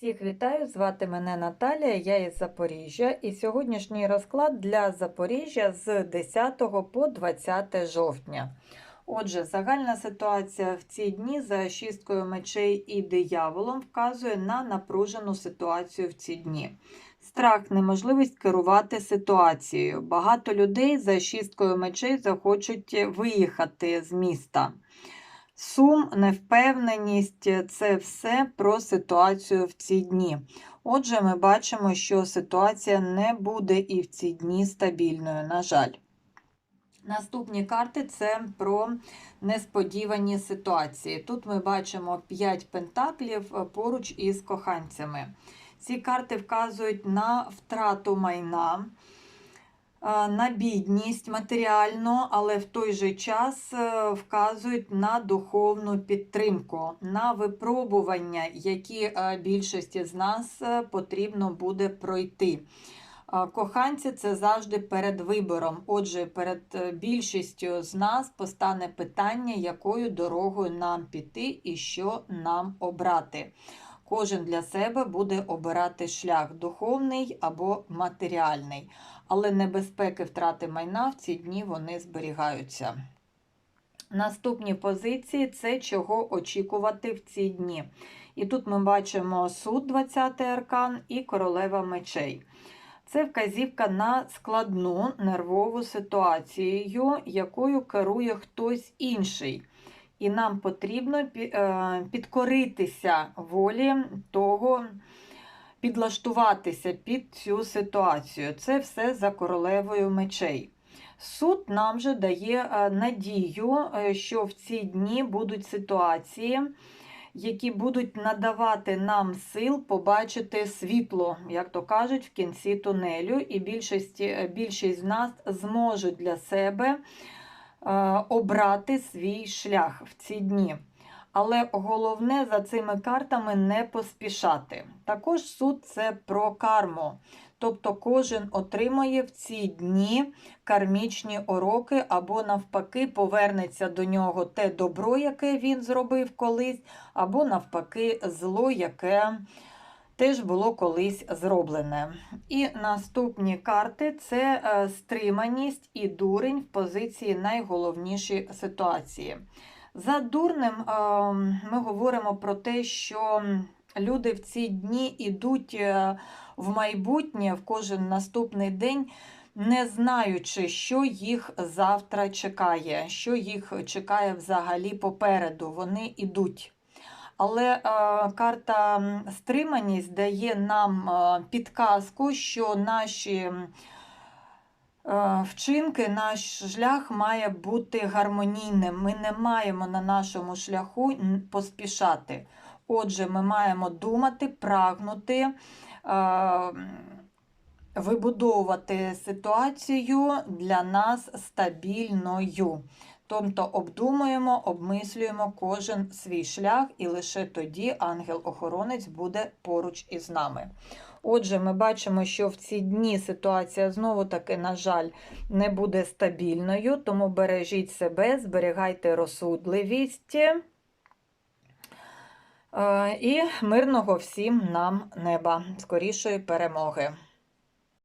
Всіх вітаю, звати мене Наталія, я із Запоріжжя, і сьогоднішній розклад для Запоріжжя з 10 по 20 жовтня. Отже, загальна ситуація в ці дні за шісткою мечей і дияволом вказує на напружену ситуацію в ці дні. Страх, неможливість керувати ситуацією. Багато людей за шісткою мечей захочуть виїхати з міста. Сум, невпевненість це все про ситуацію в ці дні. Отже, ми бачимо, що ситуація не буде і в ці дні стабільною, на жаль. Наступні карти це про несподівані ситуації. Тут ми бачимо 5 пентаклів е, поруч із коханцями. Ці карти вказують на втрату майна на бідність матеріально, але в той же час е, вказують на духовну підтримку, на випробування, які е, більшості з нас е, потрібно буде пройти. Коханці це завжди перед вибором. Отже, перед більшістю з нас постане питання, якою дорогою нам піти і що нам обрати. Кожен для себе буде обирати шлях духовний або матеріальний, але небезпеки втрати майна в ці дні вони зберігаються. Наступні позиції це чого очікувати в ці дні. І тут ми бачимо суд, 20-й аркан і королева мечей. Це вказівка на складну нервову ситуацію, якою керує хтось інший. І нам потрібно е, підкоритися волі того, підлаштуватися під цю ситуацію. Це все за королевою мечей. Суд нам же дає е, надію, е, що в ці дні будуть ситуації, які будуть надавати нам сил побачити світло, як то кажуть, в кінці тунелю, і більшість, більшість з нас зможуть для себе. Е, обрати свій шлях в ці дні. Але головне за цими картами не поспішати. Також суд це про карму. Тобто кожен отримає в ці дні кармічні уроки, або, навпаки, повернеться до нього те добро, яке він зробив колись, або, навпаки, зло, яке теж було колись зроблене. І наступні карти це е, стриманість і дурень в позиції найголовніші ситуації. За дурним е, ми говоримо про те, що люди в ці дні йдуть е, в майбутнє в кожен наступний день. Не знаючи, що їх завтра чекає, що їх чекає взагалі попереду, вони йдуть. Але е, карта стриманість дає нам е, підказку, що наші е, вчинки, наш шлях має бути гармонійним. Ми не маємо на нашому шляху поспішати. Отже, ми маємо думати, прагнути. Вибудовувати ситуацію для нас стабільною. Тобто обдумуємо, обмислюємо кожен свій шлях, і лише тоді ангел-охоронець буде поруч із нами. Отже, ми бачимо, що в ці дні ситуація знову-таки, на жаль, не буде стабільною, тому бережіть себе, зберігайте розсудливість. Е, і мирного всім нам неба, скорішої перемоги.